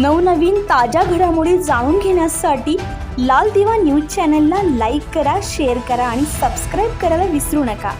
नवनवीन ताज्या घडामोडी जाणून घेण्यासाठी लाल दिवा न्यूज चॅनलला लाईक करा शेअर करा आणि सबस्क्राईब करायला विसरू नका.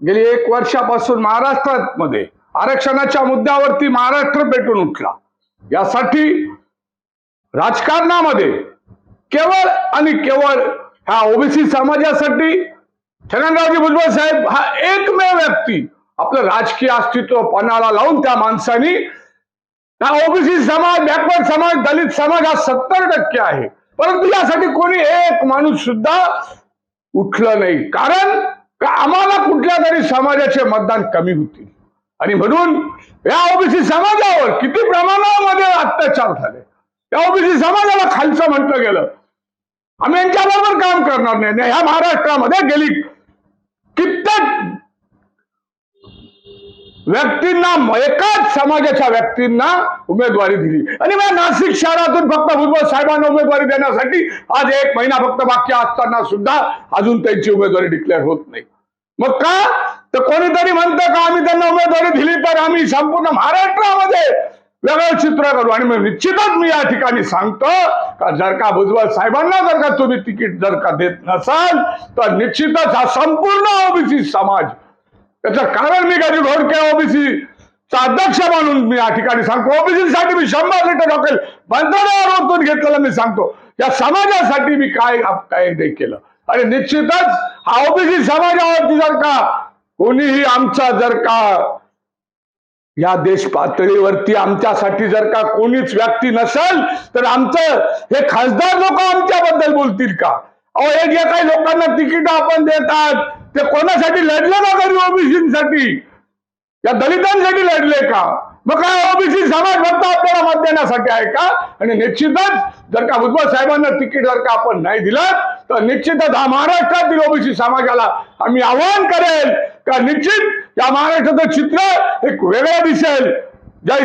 गेली एक वर्षापासून महाराष्ट्रात मध्ये आरक्षणाच्या मुद्द्यावरती महाराष्ट्र पेटून उठला. यासाठी राजकारणामध्ये केवळ आणि केवळ ह्या ओबीसी समाजासाठी छगनरावजी भुजबळ साहेब हा एकमेव व्यक्ती आपलं राजकीय अस्तित्व पणाला लावून त्या माणसानी हा ओबीसी समाज बॅकवर्ड समाज दलित समाज हा सत्तर टक्के आहे. परंतु यासाठी कोणी एक माणूस सुद्धा उठलं नाही. कारण का आम्हाला कुठल्या तरी समाजाचे मतदान कमी होतील. आणि म्हणून या ओबीसी समाजावर किती प्रमाणामध्ये अत्याचार झाले. या ओबीसी समाजाला खालचं म्हटलं गेलं. आम्ही यांच्याबरोबर काम करणार नाही. ह्या महाराष्ट्रामध्ये गेली कित्येक व्यक्तींना एकाच समाजाच्या व्यक्तींना उमेदवारी दिली. आणि मग नाशिक शहरातून फक्त भुजबळ साहेबांना उमेदवारी देण्यासाठी आज एक महिना फक्त बाकी असताना सुद्धा अजून त्यांची उमेदवारी डिक्लेअर होत नाही. मग का? तर कोणीतरी म्हणतं का आम्ही त्यांना उमेदवारी दिली तर आम्ही संपूर्ण महाराष्ट्रामध्ये वेगळं चित्र करू आणि मग निश्चितच मी या ठिकाणी सांगतो का जर का भुजबळ साहेबांना जर का तुम्ही तिकीट जर का देत नसाल तर निश्चितच हा संपूर्ण ओबीसी समाज त्याचं कारण मी कधी घोडके ओबीसी चा अध्यक्ष म्हणून मी या ठिकाणी सांगतो. ओबीसीसाठी मी शंभर लिटर डॉकेल बंधनावरून घेतलेलं मी सांगतो. या समाजासाठी मी काय काय नाही केलं. आणि निश्चितच हा ओबीसी समाजावरती जर का कोणीही आमचा जर का या देश पातळीवरती आमच्यासाठी जर का कोणीच व्यक्ती नसेल तर आमचं हे खासदार लोक आमच्याबद्दल बोलतील का? अहो हे जे काही लोकांना तिकीट आपण देतात. ते कोणासाठी लढले ना तरी ओबीसीसाठी? या दलितांसाठी लढले का? मग काय ओबीसी समाज फक्त आपल्याला मत देण्यासाठी आहे का? आणि निश्चितच जर का भुजबळ साहेबांना तिकीट जर का आपण नाही दिलं तर निश्चितच हा महाराष्ट्रातील ओबीसी समाजाला आम्ही आवाहन करेल का निश्चित या महाराष्ट्राचं चित्र एक वेगळं दिसेल. जय